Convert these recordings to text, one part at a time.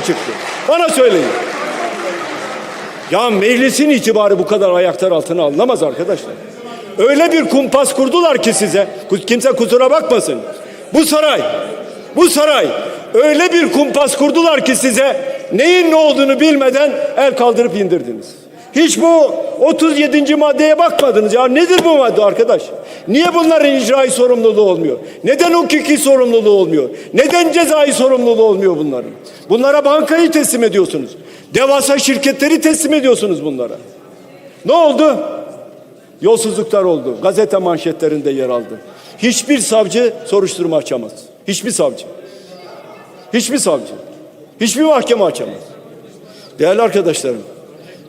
çıktı. Bana söyleyin. Ya meclisin itibarı bu kadar ayaklar altına alınamaz arkadaşlar. Öyle bir kumpas kurdular ki size. Kimse kusura bakmasın. Bu saray, bu saray öyle bir kumpas kurdular ki size neyin ne olduğunu bilmeden el kaldırıp indirdiniz. Hiç bu 37. maddeye bakmadınız. Ya nedir bu madde arkadaş? Niye bunların icrai sorumluluğu olmuyor? Neden hukuki sorumluluğu olmuyor? Neden cezai sorumluluğu olmuyor bunların? Bunlara bankayı teslim ediyorsunuz. Devasa şirketleri teslim ediyorsunuz bunlara. Ne oldu? Yolsuzluklar oldu. Gazete manşetlerinde yer aldı. Hiçbir savcı soruşturma açamaz. Hiçbir savcı. Hiçbir savcı. Hiçbir mahkeme açamaz. Değerli arkadaşlarım,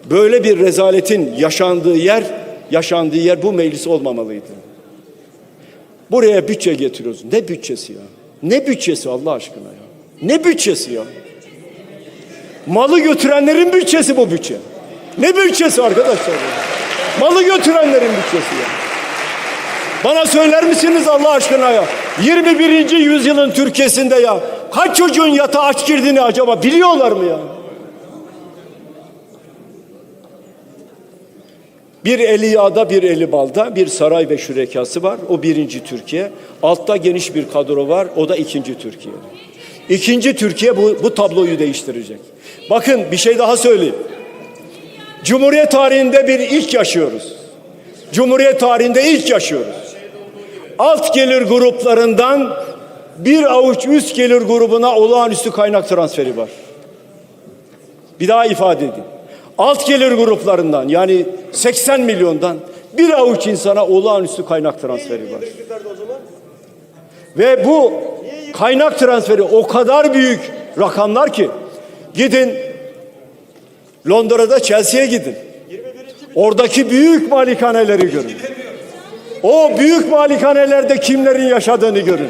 böyle bir rezaletin yaşandığı yer, yaşandığı yer bu meclis olmamalıydı. Buraya bütçe getiriyoruz. Ne bütçesi ya? Ne bütçesi Allah aşkına ya? Ne bütçesi ya? Malı götürenlerin bütçesi bu bütçe. Ne bütçesi arkadaşlar ya? Malı götürenlerin bütçesi ya. Bana söyler misiniz Allah aşkına ya? 21. yüzyılın Türkiye'sinde ya kaç çocuğun yatağa aç girdiğini acaba biliyorlar mı ya? Bir eli yağda bir eli balda bir saray ve şürekası var. O birinci Türkiye. Altta geniş bir kadro var. O da ikinci Türkiye. İkinci Türkiye bu, bu tabloyu değiştirecek. Bakın bir şey daha söyleyeyim. Cumhuriyet tarihinde bir ilk yaşıyoruz. Cumhuriyet tarihinde ilk yaşıyoruz. Alt gelir gruplarından bir avuç üst gelir grubuna olağanüstü kaynak transferi var. Bir daha ifade edeyim. Alt gelir gruplarından yani 80 milyondan bir avuç insana olağanüstü kaynak transferi var. Ve bu kaynak transferi o kadar büyük rakamlar ki gidin Londra'da Chelsea'ye gidin. Oradaki büyük malikaneleri görün. O büyük malikanelerde kimlerin yaşadığını görün.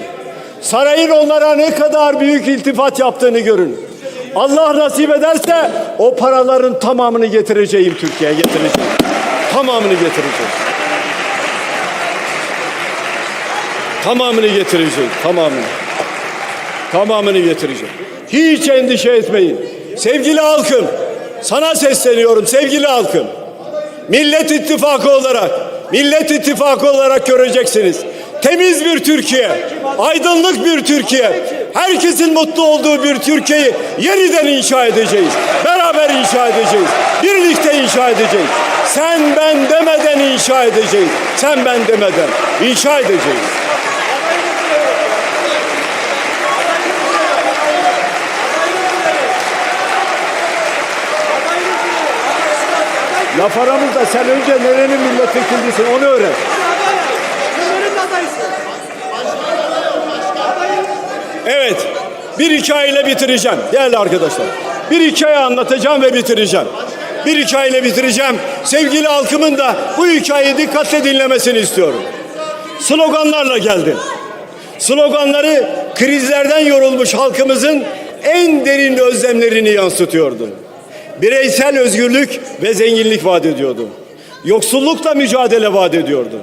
Sarayın onlara ne kadar büyük iltifat yaptığını görün. Allah nasip ederse o paraların tamamını getireceğim Türkiye'ye getireceğim. Tamamını getireceğim. Tamamını getireceğim. Tamamını. Tamamını getireceğim. Hiç endişe etmeyin. Sevgili halkım, sana sesleniyorum sevgili halkım. Millet İttifakı olarak, Millet İttifakı olarak göreceksiniz. Temiz bir Türkiye, aydınlık bir Türkiye, herkesin mutlu olduğu bir Türkiye'yi yeniden inşa edeceğiz. Beraber inşa edeceğiz. Birlikte inşa edeceğiz. Sen ben demeden inşa edeceğiz. Sen ben demeden inşa edeceğiz. Laf aramızda sen önce nerenin milletvekilisin onu öğren. Evet. Bir hikayeyle bitireceğim değerli arkadaşlar. Bir hikaye anlatacağım ve bitireceğim. Bir hikayeyle bitireceğim. Sevgili halkımın da bu hikayeyi dikkatle dinlemesini istiyorum. Sloganlarla geldim. Sloganları krizlerden yorulmuş halkımızın en derin özlemlerini yansıtıyordu. Bireysel özgürlük ve zenginlik vaat ediyordu. Yoksullukla mücadele vaat ediyordu.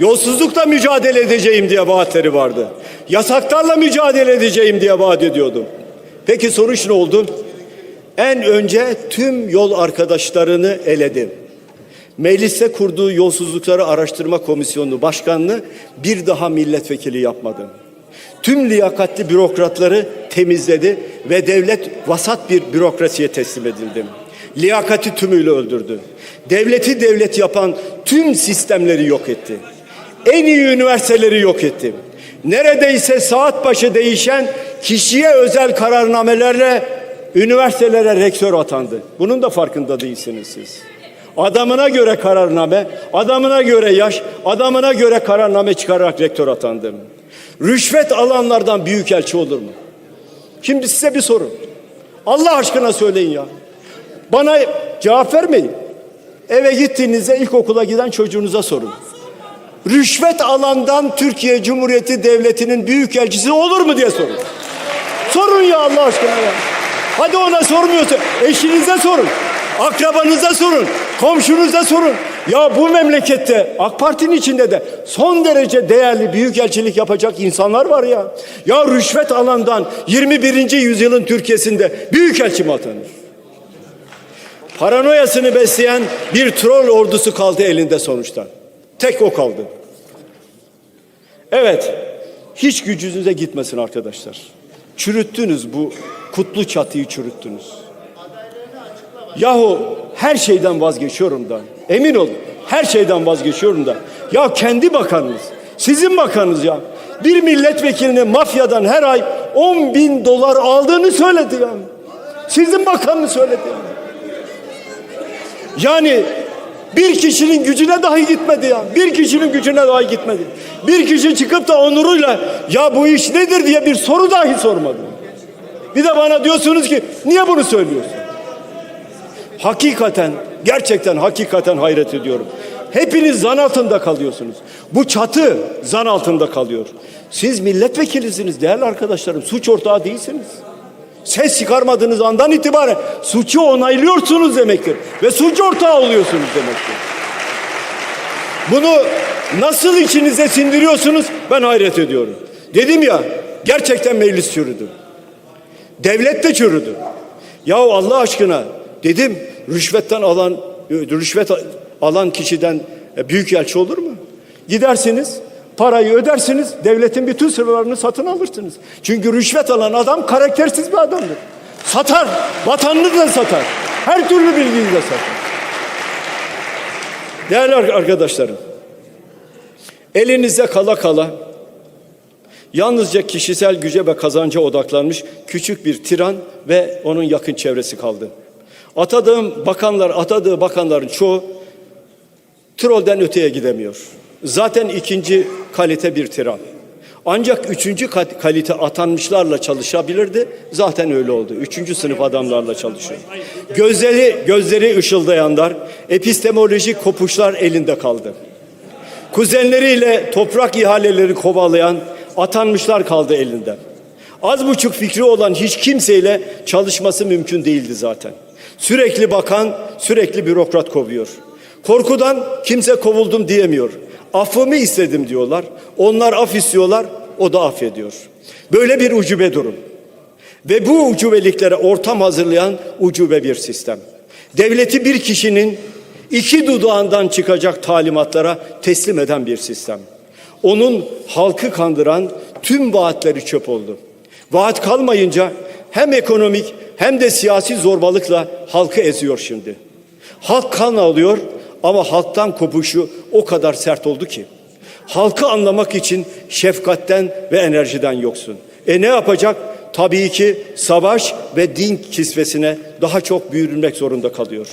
Yolsuzlukla mücadele edeceğim diye vaatleri vardı. Yasaklarla mücadele edeceğim diye vaat ediyordu. Peki sonuç ne oldu? En önce tüm yol arkadaşlarını eledim. Mecliste kurduğu yolsuzlukları araştırma komisyonu başkanını bir daha milletvekili yapmadı. Tüm liyakatli bürokratları temizledi ve devlet vasat bir bürokrasiye teslim edildi. Liyakati tümüyle öldürdü. Devleti devlet yapan tüm sistemleri yok etti. En iyi üniversiteleri yok etti. Neredeyse saat başı değişen kişiye özel kararnamelerle üniversitelere rektör atandı. Bunun da farkında değilsiniz siz. Adamına göre kararname, adamına göre yaş, adamına göre kararname çıkararak rektör atandım. Rüşvet alanlardan büyükelçi olur mu? Şimdi size bir soru. Allah aşkına söyleyin ya. Bana cevap vermeyin. Eve gittiğinizde ilkokula giden çocuğunuza sorun. Rüşvet alandan Türkiye Cumhuriyeti Devleti'nin büyükelçisi olur mu diye sorun. Sorun ya Allah aşkına ya. Hadi ona sormuyorsa eşinize sorun. Akrabanıza sorun. Komşunuza sorun. Ya bu memlekette AK Parti'nin içinde de son derece değerli büyükelçilik yapacak insanlar var ya. Ya rüşvet alandan 21. yüzyılın Türkiye'sinde büyükelçi mi atanır? Paranoyasını besleyen bir troll ordusu kaldı elinde sonuçta. Tek o kaldı. Evet, hiç gücünüze gitmesin arkadaşlar. Çürüttünüz bu kutlu çatıyı çürüttünüz. Yahu her şeyden vazgeçiyorum da. Emin olun her şeyden vazgeçiyorum da. Ya kendi bakanınız, sizin bakanınız ya. Bir milletvekilinin mafyadan her ay 10 bin dolar aldığını söyledi ya. Sizin bakanınız söyledi ya. Yani bir kişinin gücüne dahi gitmedi ya. Bir kişinin gücüne dahi gitmedi. Bir kişi çıkıp da onuruyla ya bu iş nedir diye bir soru dahi sormadı. Bir de bana diyorsunuz ki niye bunu söylüyorsun? Hakikaten, gerçekten hakikaten hayret ediyorum. Hepiniz zan altında kalıyorsunuz. Bu çatı zan altında kalıyor. Siz milletvekilisiniz değerli arkadaşlarım. Suç ortağı değilsiniz. Ses çıkarmadığınız andan itibaren suçu onaylıyorsunuz demektir. Ve suç ortağı oluyorsunuz demektir. Bunu nasıl içinize sindiriyorsunuz ben hayret ediyorum. Dedim ya gerçekten meclis çürüdü. Devlet de çürüdü. Yahu Allah aşkına dedim rüşvetten alan rüşvet alan kişiden e, büyük elçi olur mu? Gidersiniz parayı ödersiniz devletin bütün sırlarını satın alırsınız. Çünkü rüşvet alan adam karaktersiz bir adamdır. Satar, vatanını da satar. Her türlü bilgiyi de satar. Değerli arkadaşlarım, elinizde kala kala Yalnızca kişisel güce ve kazanca odaklanmış küçük bir tiran ve onun yakın çevresi kaldı. Atadığım bakanlar, atadığı bakanların çoğu trolden öteye gidemiyor. Zaten ikinci kalite bir tiran. Ancak üçüncü kalite atanmışlarla çalışabilirdi. Zaten öyle oldu. Üçüncü sınıf adamlarla çalışıyor. Gözleri, gözleri ışıldayanlar, epistemolojik kopuşlar elinde kaldı. Kuzenleriyle toprak ihaleleri kovalayan, atanmışlar kaldı elinden. Az buçuk fikri olan hiç kimseyle çalışması mümkün değildi zaten. Sürekli bakan, sürekli bürokrat kovuyor. Korkudan kimse kovuldum diyemiyor. Affımı istedim diyorlar. Onlar af istiyorlar, o da affediyor. Böyle bir ucube durum. Ve bu ucubeliklere ortam hazırlayan ucube bir sistem. Devleti bir kişinin iki dudağından çıkacak talimatlara teslim eden bir sistem. Onun halkı kandıran tüm vaatleri çöp oldu. Vaat kalmayınca hem ekonomik hem de siyasi zorbalıkla halkı eziyor şimdi. Halk kan alıyor ama halktan kopuşu o kadar sert oldu ki. Halkı anlamak için şefkatten ve enerjiden yoksun. E ne yapacak? Tabii ki savaş ve din kisvesine daha çok büyürülmek zorunda kalıyor.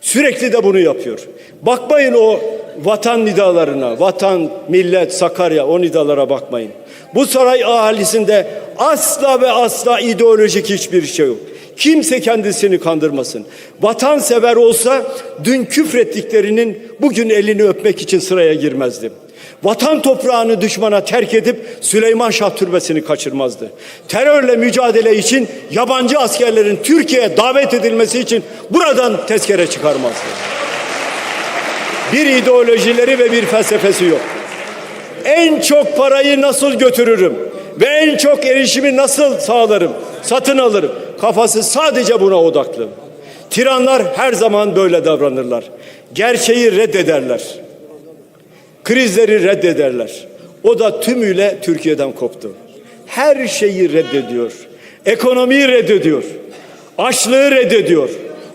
Sürekli de bunu yapıyor. Bakmayın o vatan nidalarına, vatan, millet, Sakarya o nidalara bakmayın. Bu saray ahalisinde asla ve asla ideolojik hiçbir şey yok. Kimse kendisini kandırmasın. Vatan sever olsa dün küfrettiklerinin bugün elini öpmek için sıraya girmezdi. Vatan toprağını düşmana terk edip Süleyman Şah Türbesi'ni kaçırmazdı. Terörle mücadele için yabancı askerlerin Türkiye'ye davet edilmesi için buradan tezkere çıkarmazdı. Bir ideolojileri ve bir felsefesi yok. En çok parayı nasıl götürürüm ve en çok erişimi nasıl sağlarım, satın alırım. Kafası sadece buna odaklı. Tiranlar her zaman böyle davranırlar. Gerçeği reddederler. Krizleri reddederler. O da tümüyle Türkiye'den koptu. Her şeyi reddediyor. Ekonomiyi reddediyor. Açlığı reddediyor.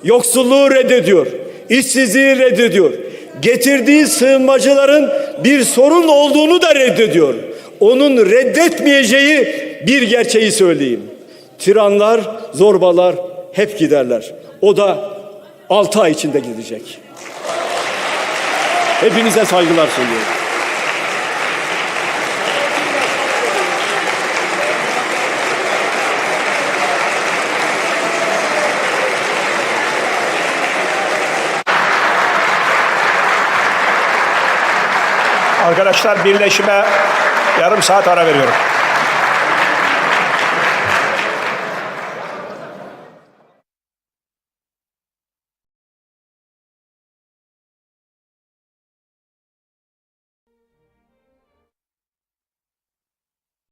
Yoksulluğu reddediyor. işsizliği reddediyor. Getirdiği sığınmacıların bir sorun olduğunu da reddediyor. Onun reddetmeyeceği bir gerçeği söyleyeyim. Tiranlar, zorbalar hep giderler. O da altı ay içinde gidecek. Hepinize saygılar sunuyorum. Arkadaşlar birleşime yarım saat ara veriyorum.